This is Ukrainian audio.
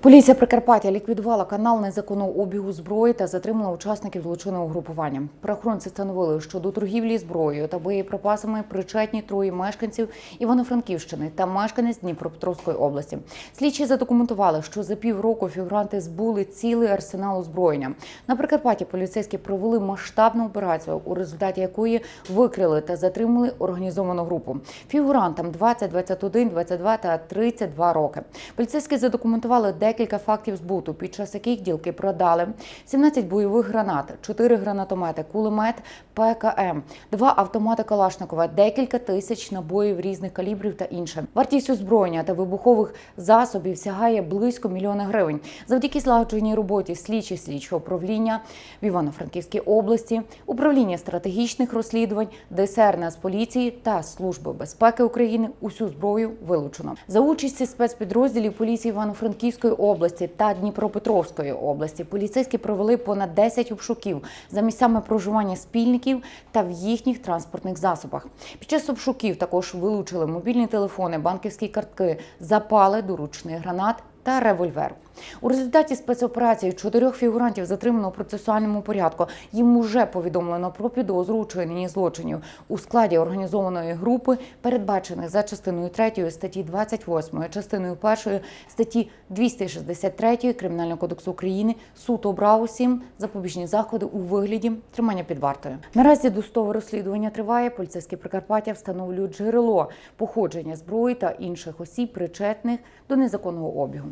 Поліція Прикарпаття ліквідувала канал незаконного обігу зброї та затримала учасників злочинного групування. Правоохоронці встановили, що до торгівлі зброєю та боєприпасами причетні троє мешканців Івано-Франківщини та мешканець Дніпропетровської області. Слідчі задокументували, що за півроку фігуранти збули цілий арсенал озброєння. На Прикарпатті поліцейські провели масштабну операцію, у результаті якої викрили та затримали організовану групу. Фігурантам 20, 21, 22 та 32 роки. Поліцейські задокументували декілька фактів збуту, під час яких ділки продали 17 бойових гранат, 4 гранатомети, кулемет ПКМ, 2 автомати Калашникова, декілька тисяч набоїв різних калібрів та інше. Вартість озброєння та вибухових засобів сягає близько мільйона гривень. Завдяки злагодженій роботі слідчі слідчого управління в Івано-Франківській області, управління стратегічних розслідувань, ДСР Нацполіції та Служби безпеки України усю зброю вилучено. За участі спецпідрозділів поліції Івано-Франківської області та Дніпропетровської області поліцейські провели понад 10 обшуків за місцями проживання спільників та в їхніх транспортних засобах. Під час обшуків також вилучили мобільні телефони, банківські картки, запали, доручний гранат та револьвер. У результаті спецоперації чотирьох фігурантів затримано у процесуальному порядку. Їм уже повідомлено про підозру у чиненні злочинів у складі організованої групи, передбачених за частиною 3 статті 28, частиною 1 статті 263 Кримінального кодексу України. Суд обрав усім запобіжні заходи у вигляді тримання під вартою. Наразі досудове розслідування триває. Поліцейські Прикарпаття встановлюють джерело походження зброї та інших осіб, причетних до незаконного обігу.